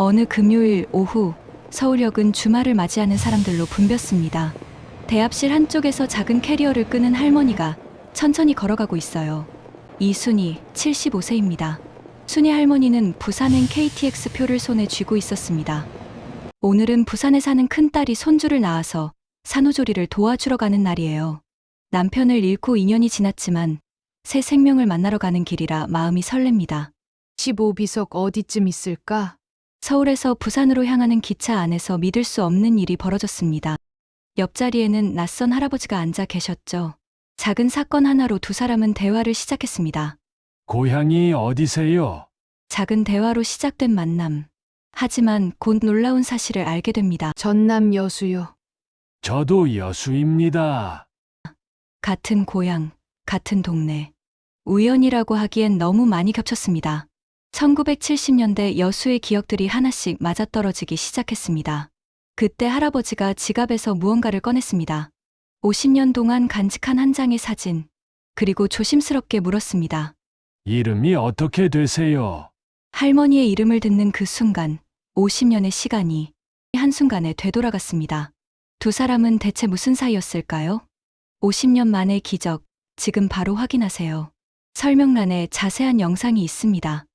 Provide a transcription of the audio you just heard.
어느 금요일 오후 서울역은 주말을 맞이하는 사람들로 붐볐습니다. 대합실 한쪽에서 작은 캐리어를 끄는 할머니가 천천히 걸어가고 있어요. 이순희 75세입니다. 순희 할머니는 부산행 KTX 표를 손에 쥐고 있었습니다. 오늘은 부산에 사는 큰딸이 손주를 낳아서 산후조리를 도와주러 가는 날이에요. 남편을 잃고 2년이 지났지만 새 생명을 만나러 가는 길이라 마음이 설렙니다. 15비석 어디쯤 있을까? 서울에서 부산으로 향하는 기차 안에서 믿을 수 없는 일이 벌어졌습니다. 옆자리에는 낯선 할아버지가 앉아 계셨죠. 작은 사건 하나로 두 사람은 대화를 시작했습니다. 고향이 어디세요? 작은 대화로 시작된 만남. 하지만 곧 놀라운 사실을 알게 됩니다. 전남 여수요. 저도 여수입니다. 같은 고향, 같은 동네. 우연이라고 하기엔 너무 많이 겹쳤습니다. 1970년대 여수의 기억들이 하나씩 맞아떨어지기 시작했습니다. 그때 할아버지가 지갑에서 무언가를 꺼냈습니다. 50년 동안 간직한 한 장의 사진, 그리고 조심스럽게 물었습니다. 이름이 어떻게 되세요? 할머니의 이름을 듣는 그 순간, 50년의 시간이 한순간에 되돌아갔습니다. 두 사람은 대체 무슨 사이였을까요? 50년 만의 기적, 지금 바로 확인하세요. 설명란에 자세한 영상이 있습니다.